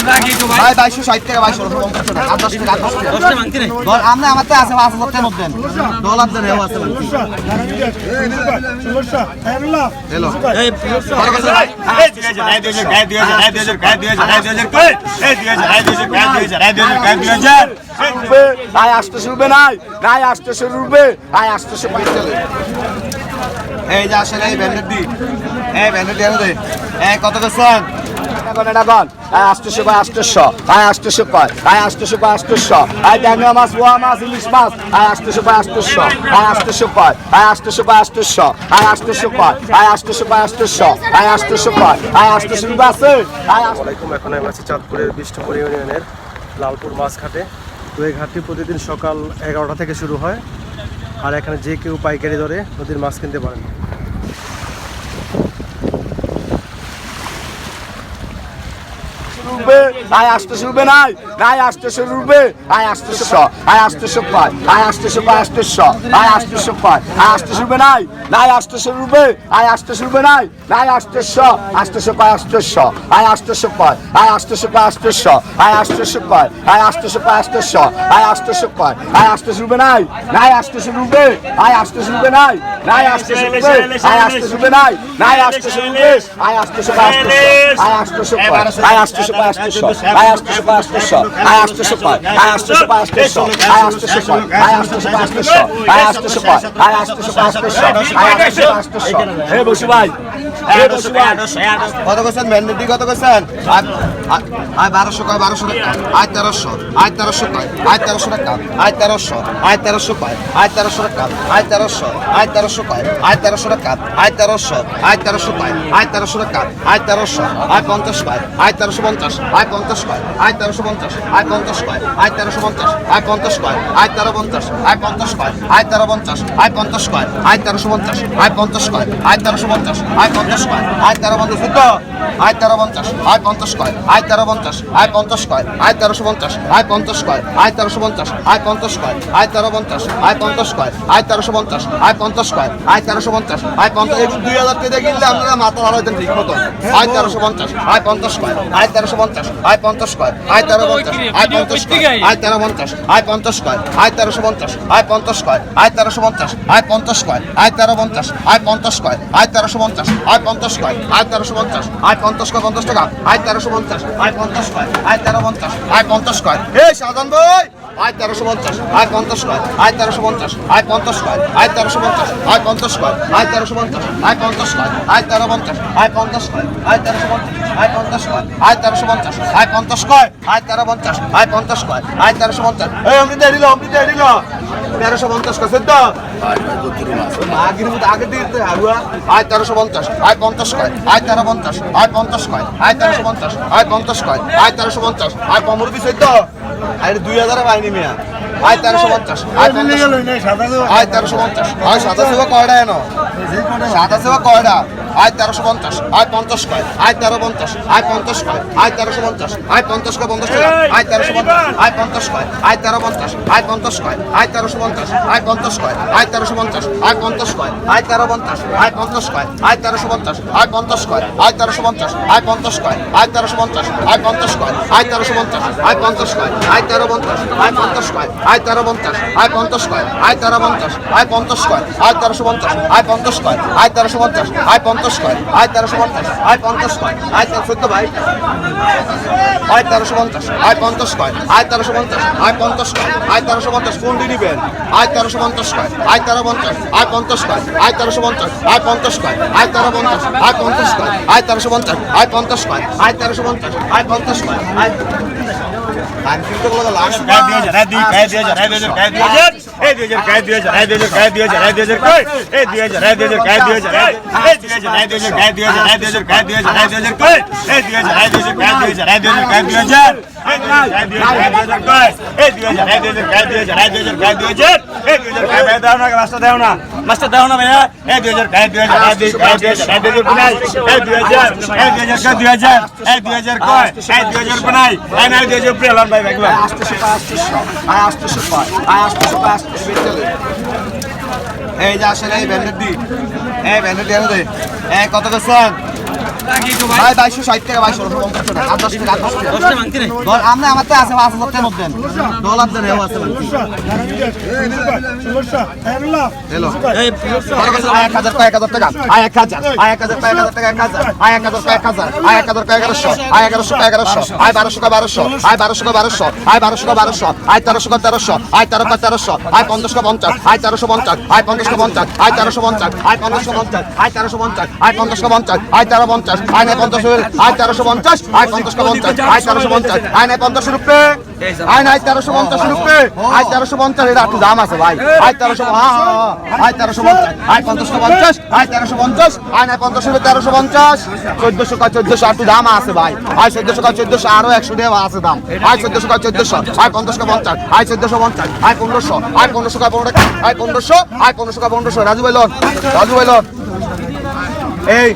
ভাই বাইশশো ষাট টাকা বাইশশো পঞ্চাশ টাকা আট দশ টাকা দশ টাকা ধর, আমার তো আছে পাঁচ হাজার টাকা মধ্যে ডলার দেন হেও আছে আয় আসতে শুরবে নাই নাই আসতে শুরবে আয় আসতে শুরবে এই যে আসলে এই ব্যান্ডেড দি এই ব্যান্ডেড দিয়ে দে এই কত করছেন আয় আয় আয় আয় আয় আয় আয় আয় আয় আছে চাঁদপুরের বিষ্ণুপুর ইউনিয়নের লালপুর মাছ ঘাটে তো এই ঘাটটি প্রতিদিন সকাল এগারোটা থেকে শুরু হয় আর এখানে যে কেউ পাইকারি দরে নদীর মাছ কিনতে পারেন আয় আসতে শুরবে নাই নাই আসতে শুরবে আয় আসতে শ আয় আসতে শুভ আয় আসতে শুভ আসতে শ আয় আসতে শুভ আয় আসতে শুরবে নাই নাই আসতে শুরবে আয় আসতে শুরবে নাই নাই আসতে শ আসতে শুভ আয় আসতে শ আয় আসতে শুভ আয় আসতে শুভ আসতে শ আয় আসতে শুভ আয় আসতে শুভ আসতে শ আয় আসতে শুভ আয় আসতে শুরবে নাই নাই আসতে শুরবে আয় আসতে শুরবে নাই নাই আসতে শুরবে আয় আসতে শুরবে নাই নাই আসতে শুরবে আয় আসতে শুভ আসতে শ আয় আসতে শুভ আয় আসতে শুভ আসতে শ আয় আসতে শুভ আসতে শ আয় আসতে শুভ আয় আসতে শুভ আসতে শ আয় আসতে শুভ আয় আসতে শুভ আসতে শ আয় আসতে শুভ আয় আসতে শুভ আসতে শ আয় আসতে শুভ আসতে শ হে বসু ভাই হে বসু ভাই। কত করছেন ব্যান্ডেড দি কত করছেন আয়- বারোশো কয় বারোশো আয় তেরোশো আয় তেরোশো কয় আয় তেরোশো টাকা আয় তেরোশো আয় তেরোশো কয় আয় তেরোশো টাকা আয় তেরোশো আয় তেরোশো কয় আয় তেরোশো টাকা আয় তেরোশো আয় তেরোশো কয় আয় তেরোশো টাকা আয় তেরোশো আয় পঞ্চাশ কয় আয় তেরোশো পঞ্চাশ আয় পঞ্চাশ কয় আয় তেরোশো পঞ্চাশ আয় পঞ্চাশ কয় আয় তেরোশো পঞ্চাশ আয় পঞ্চাশ কয় আয় তেরো পঞ্চাশ আয় পঞ্চাশ কয় আয় তেরো পঞ্চাশ আয় পঞ্চাশ কয় আয় তেরোশো পঞ্চাশ আয় পঞ্চাশ কয় আয় তেরোশো পঞ্চাশ আয় পঞ্চাশ কয় আয় তেরো পঞ্চাশ শুদ্ধ আয় তেরো পঞ্চাশ আয় পঞ্চাশ কয় আয় তেরো পঞ্চাশ আয় পঞ্চাশ কয় আয় তেরোশো পঞ্চাশ আয় পঞ্চাশ কয় আয় তেরোশো পঞ্চাশ আয় পঞ্চাশ কয় আয় তেরো পঞ্চাশ আয় পঞ্চাশ কয় আয় তেরোশো পঞ্চাশ আয় পঞ্চাশ কয় আয় তেরোশো পঞ্চাশ আয় পঞ্চাশ এগুলো দুই হাজার টাকা কিনলে আপনারা মাথা ভালো হতেন ঠিক মতো আয় তেরোশো পঞ্চাশ আয় পঞ্চাশ কয় আয় তেরোশো পঞ্চাশ আয় পঞ্চাশ কয় আয় তেরো পঞ্চাশ আয় পঞ্চাশ কয় আয় তেরো পঞ্চাশ আয় পঞ্চাশ কয় আয় তেরোশো পঞ্চাশ আয় পঞ্চাশ কয় আয় তেরোশো পঞ্চাশ আয় পঞ্চাশ কয় আয় তেরো পঞ্চাশ আয় পঞ্চাশ কয় আয় তেরোশো পঞ্চাশ আয় পঞ্চাশ কয় আয় তেরোশো পঞ্চাশ আয় পঞ্চাশ কয় পঞ্চাশ টাকা আয় তেরোশো পঞ্চাশ আয় পঞ্চাশ কয় আয় তেরো পঞ্চাশ আয় পঞ্চাশ কয় এই সাধন ভাই আয় তেরোশো পঞ্চাশ আয় পঞ্চাশ কয় আয় তেরোশো পঞ্চাশ আয় পঞ্চাশ কয় আয় তেরোশো পঞ্চাশ আয় পঞ্চাশ কয় আয় তেরোশো পঞ্চাশ আয় পঞ্চাশ কয় আয় তেরো পঞ্চাশ আয় পঞ্চাশ কয় আয় তেরোশো পঞ্চাশ আয় পঞ্চাশ কয় আয় তেরোশো পঞ্চাশ আয় পঞ্চাশ কয় আয় তেরো পঞ্চাশ আয় পঞ্চাশ কয় আয় তেরোশো পঞ্চাশ এই অমৃত দিল অমৃত দিল তেরোশো পঞ্চাশ কয় তো আগের মতো আগে দিয়ে হারুয়া আয় তেরোশো পঞ্চাশ আয় পঞ্চাশ কয় আয় তেরো পঞ্চাশ আয় পঞ্চাশ কয় আয় তেরোশো পঞ্চাশ আয় পঞ্চাশ কয় আয় তেরোশো পঞ্চাশ আয় পনেরো দিছে তো আরে দুই হাজার পাইনি মিয়া। আয় তেরোশো পঞ্চাশ আয় পঞ্চাশ। আয় তেরোশো পঞ্চাশ। আয় সাদা সেবা কয়টা এনো? সাদা সেবা কয়টা আয় তেরোশো পঞ্চাশ আয় পঞ্চাশ কয় আয় তেরো পঞ্চাশ আয় পঞ্চাশ কয় আয় তেরোশো পঞ্চাশ আয় পঞ্চাশ কয় পঞ্চাশ টাকা আয় তেরোশো পঞ্চাশ আয় পঞ্চাশ কয় আয় তেরো পঞ্চাশ আয় পঞ্চাশ কয় আয় তেরোশো পঞ্চাশ আয় পঞ্চাশ কয় আয় তেরোশো পঞ্চাশ আয় পঞ্চাশ কয় আয় তেরো পঞ্চাশ আয় পঞ্চাশ কয় আয় তেরোশো পঞ্চাশ আয় পঞ্চাশ কয় আয় তেরোশো পঞ্চাশ আয় পঞ্চাশ কয় আয় তেরোশো পঞ্চাশ আয় পঞ্চাশ কয় আয় তেরোশো পঞ্চাশ আয় পঞ্চাশ কয় আয় তেরো পঞ্চাশ আয় পঞ্চাশ কয় আয় তেরো পঞ্চাশ আয় পঞ্চাশ কয় আয় তেরো পঞ্চাশ আয় পঞ্চাশ কয় আয় তেরোশো পঞ্চাশ আয় পঞ্চাশ কয় আয় তেরোশো পঞ্চাশ আয় পঞ্চাশ কয় আয় তেরোশো পঞ্চাশ আয় পঞ্চাশ কয় আয় তেরো সত্য ভাই আয় তেরোশো পঞ্চাশ আয় পঞ্চাশ কয় আয় তেরোশো পঞ্চাশ আয় পঞ্চাশ কয় আয় তেরোশো পঞ্চাশ কোনটি নিবেন আয় তেরোশো পঞ্চাশ কয় আয় তেরো পঞ্চাশ আয় পঞ্চাশ কয় আয় তেরোশো পঞ্চাশ আয় পঞ্চাশ কয় আয় তেরো পঞ্চাশ আয় পঞ্চাশ কয় আয় তেরোশো পঞ্চাশ আয় পঞ্চাশ কয় আয় তেরোশো পঞ্চাশ আয় পঞ্চাশ কয় আয় মাস্টার দেও না মাস্টার দেও না ভাইয়া এই দুই হাজার দুই হাজার দুই হাজার দুই হাজার দুই হাজার দুই হাজার কয় দুই হাজার কোনাই এই নাই দুই হাজার প্রিয় ভাই দেখলাম আসতে শুভ আসতে শ এই যে আসেন এই ব্যান্ডেড দি। এই ব্যান্ডেড দিয়ে এই কত করছেন? ভাই বাইশশো ষাট টাকা বাইশশো পঞ্চাশ টাকা আর দশ টাকা। দশ টাকা আমরা আমার তো আছে পাঁচ হাজার টাকা মধ্যে। ডলার দেন এও আছে আয় এক হাজার কয়েক হাজার টাকা? আয় এক হাজার আয় এক হাজার কয়েক হাজার টাকা এক হাজার আয় এক হাজার কয়েক হাজার আয় এক হাজার কয়েক এগারোশো আয় এগারোশো কয়েক এগারোশো আয় বারোশো বারোশো আয় বারোশো বারোশো আয় বারোশো কয় বারোশো আয় তেরোশো কয় তেরোশো আয় তেরো তেরোশো আয় পঞ্চাশশো পঞ্চাশ আয় তেরোশো পঞ্চাশ আয় পঞ্চাশশো পঞ্চাশ আয় তেরোশো পঞ্চাশ আয় পঞ্চাশ আয় তেরোশো পঞ্চাশ আয় পঞ্চাশশো পঞ্চাশ আয় তেরো পঞ্চাশ আয় নাই পঞ্চাশ আয় তেরোশো পঞ্চাশ, আয় পঞ্চাশশো পঞ্চাশ, আয় তেরোশো পঞ্চাশ, আয় নাই পঞ্চাশ রুপে, আয় নাই তেরোশো পঞ্চাশ আয় তেরোশো পঞ্চাশ দাম আছে ভাই, আয় তেরোশো। আয় তেরোশো পঞ্চাশ, আয় পঞ্চাশ, আয় তেরোশো পঞ্চাশ, আয় নাই পঞ্চাশ তেরোশো পঞ্চাশ, চোদ্দশো কয় চোদ্দশো দাম আছে ভাই, আয় চোদ্দশো চোদ্দশো, আরও একশো টাকা আছে দাম, আয় চোদ্দশো চোদ্দশো, আয় পঞ্চাশশো পঞ্চাশ, আয় চোদ্দশো পঞ্চাশ, আয় পনেরোশো আয় পনেরোশো পনেরো, আয় পনেরোশো আয় পনেরোশো কয় পনেরোশো, রাজু ভাইলন রাজু ভাইলন এই